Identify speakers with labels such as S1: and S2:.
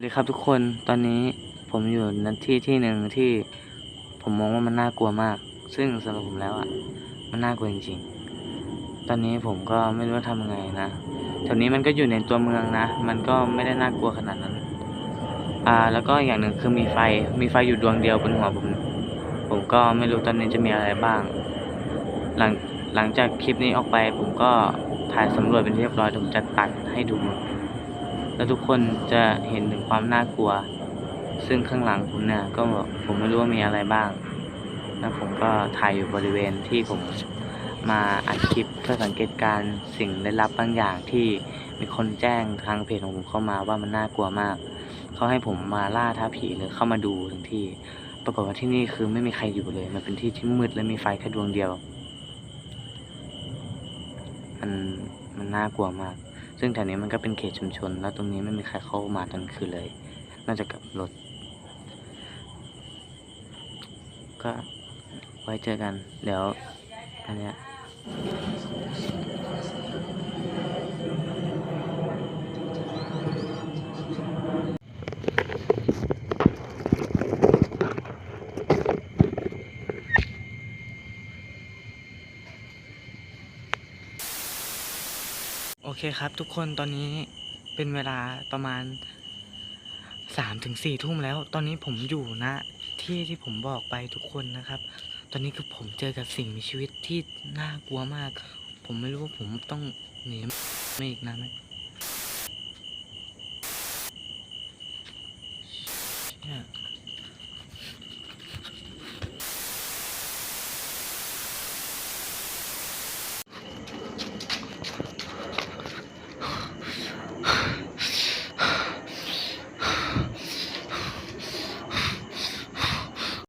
S1: สวัสดีครับทุกคน ตอนนี้ผมอยู่ณที่ที่หนึ่งที่ผมมองว่ามันน่ากลัวมาก ซึ่งสำหรับผมแล้วอะ มันน่ากลัวจริงๆ ตอนนี้ผมก็ไม่รู้ว่าทำยังไงนะแถวนี้มันก็อยู่ในตัวเมืองนะ มันก็ไม่ได้น่ากลัวขนาดนั้น อ่า แล้วก็อย่างหนึ่งคือมีไฟ มีไฟอยู่ดวงเดียวบนหัวผม ผมก็ไม่รู้ตอนนี้จะมีอะไรบ้าง หลังหลังจากคลิปนี้ออกไป ผมก็ถ่ายสำรวจเป็นที่เรียบร้อยผมจะตัดให้ดู แล้วทุกคนจะเห็นถึงความน่ากลัว ซึ่งข้างหลังผมเนี่ยก็ผมไม่รู้ว่ามีอะไรบ้างแล้วผมก็ถ่ายอยู่บริเวณที่ผมมาอัดคลิปเพื่อสังเกตการสิ่งลึกลับบางอย่างที่มีคนแจ้งทางเพจของผมเข้ามาว่ามันน่ากลัวมาก เขาให้ผมมาล่าท้าผีหรือเข้ามาดูถึงที่ ปรากฏว่าที่นี่คือไม่มีใครอยู่เลย มันเป็นที่ที่มืดและมีไฟแค่ดวงเดียว มันมันน่ากลัวมาก ซึ่งแถวนี้มันก็เป็นเขตชุมชน แล้วตรงนี้ไม่มีใครเข้ามาตอนคืนเลย น่าจะกกับรถ ก็ไว้เจอกัน เดี๋ยวอันเนี้ย โอเคครับทุกคนตอนนี้เป็นเวลาประมาณสามถึงสี่ทุ่มแล้ว ตอนนี้ผมอยู่นะที่ที่ผมบอกไปทุกคนนะครับ ตอนนี้คือผมเจอกับสิ่งมีชีวิตที่น่ากลัวมาก ผมไม่รู้ว่าผมต้องหนีไม่อีกนานไหม